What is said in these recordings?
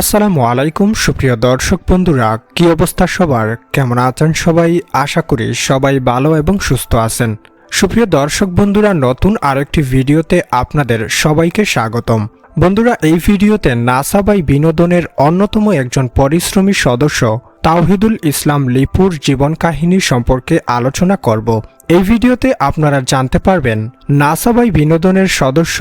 আসসালামু আলাইকুম, সুপ্রিয় দর্শক বন্ধুরা, কি অবস্থা সবার? কেমন আছেন সবাই? আশা করি সবাই ভালো এবং সুস্থ আছেন। সুপ্রিয় দর্শক বন্ধুরা, নতুন আরেকটি ভিডিওতে আপনাদের সবাইকে স্বাগতম। বন্ধুরা, এই ভিডিওতে নাসাবাই বিনোদনের অন্যতম একজন পরিশ্রমী সদস্য তাওহিদুল ইসলাম লিপুর জীবন কাহিনী সম্পর্কে আলোচনা করব। এই ভিডিওতে আপনারা জানতে পারবেন নাসাবাই বিনোদনের সদস্য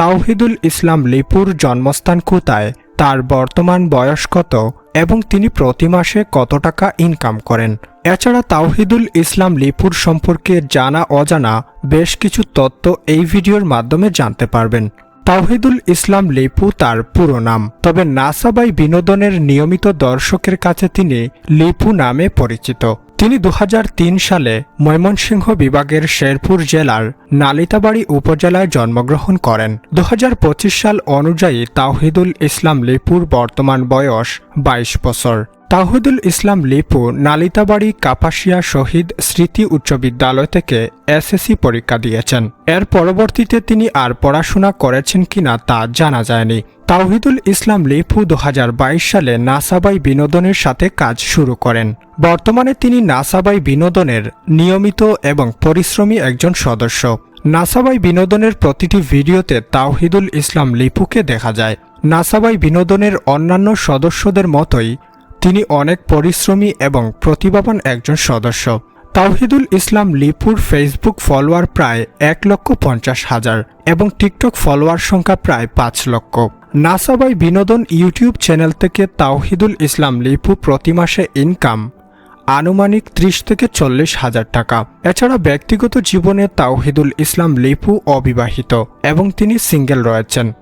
তাওহিদুল ইসলাম লিপুর জন্মস্থান কোথায়? তার বর্তমান বয়স কত এবং তিনি প্রতি মাসে কত টাকা ইনকাম করেন? এছাড়া তাওহিদুল ইসলাম লিপুর সম্পর্কে জানা অজানা বেশ কিছু তথ্য এই ভিডিওর মাধ্যমে জানতে পারবেন। তাওহিদুল ইসলাম লিপু তার পুরো নাম। তবে নাসাবাই বিনোদনের নিয়মিত দর্শকের কাছে তিনি লিপু নামে পরিচিত। তিনি দুহাজার তিন সালে ময়মনসিংহ বিভাগের শেরপুর জেলার নালিতাবাড়ি উপজেলায় জন্মগ্রহণ করেন। দু হাজার পঁচিশ সাল অনুযায়ী তাওহিদুল ইসলাম লিপুর বর্তমান বয়স ২২ বছর। তাহিদুল ইসলাম লিপু নালিতাবাড়ি কাপাসিয়া শহীদ স্মৃতি উচ্চ বিদ্যালয় থেকে এসএসসি পরীক্ষা দিয়েছেন। এর পরবর্তীতে তিনি আর পড়াশোনা করেছেন কিনা তা জানা যায়নি। তাওহিদুল ইসলাম লিপু দু হাজার বাইশ সালে নাসাবাই বিনোদনের সাথে কাজ শুরু করেন। বর্তমানে তিনি নাসাবাই বিনোদনের নিয়মিত এবং পরিশ্রমী একজন সদস্য। নাসাবাই বিনোদনের প্রতিটি ভিডিওতে তাওহিদুল ইসলাম লিপুকে দেখা যায়। নাসাবাই বিনোদনের অন্যান্য সদস্যদের মতোই তিনি অনেক পরিশ্রমী এবং প্রতিভাবান একজন সদস্য। তাওহিদুল ইসলাম লিপুর ফেসবুক ফলোয়ার প্রায় এক লক্ষ পঞ্চাশ হাজার এবং টিকটক ফলোয়ার সংখ্যা প্রায় পাঁচ লক্ষ। নাসাবাই বিনোদন ইউটিউব চ্যানেল থেকে তাওহিদুল ইসলাম লিপু প্রতি মাসে ইনকাম আনুমানিক ত্রিশ থেকে চল্লিশ হাজার টাকা। এছাড়া ব্যক্তিগত জীবনে তাওহিদুল ইসলাম লিপু অবিবাহিত এবং তিনি সিঙ্গেল রয়েছেন।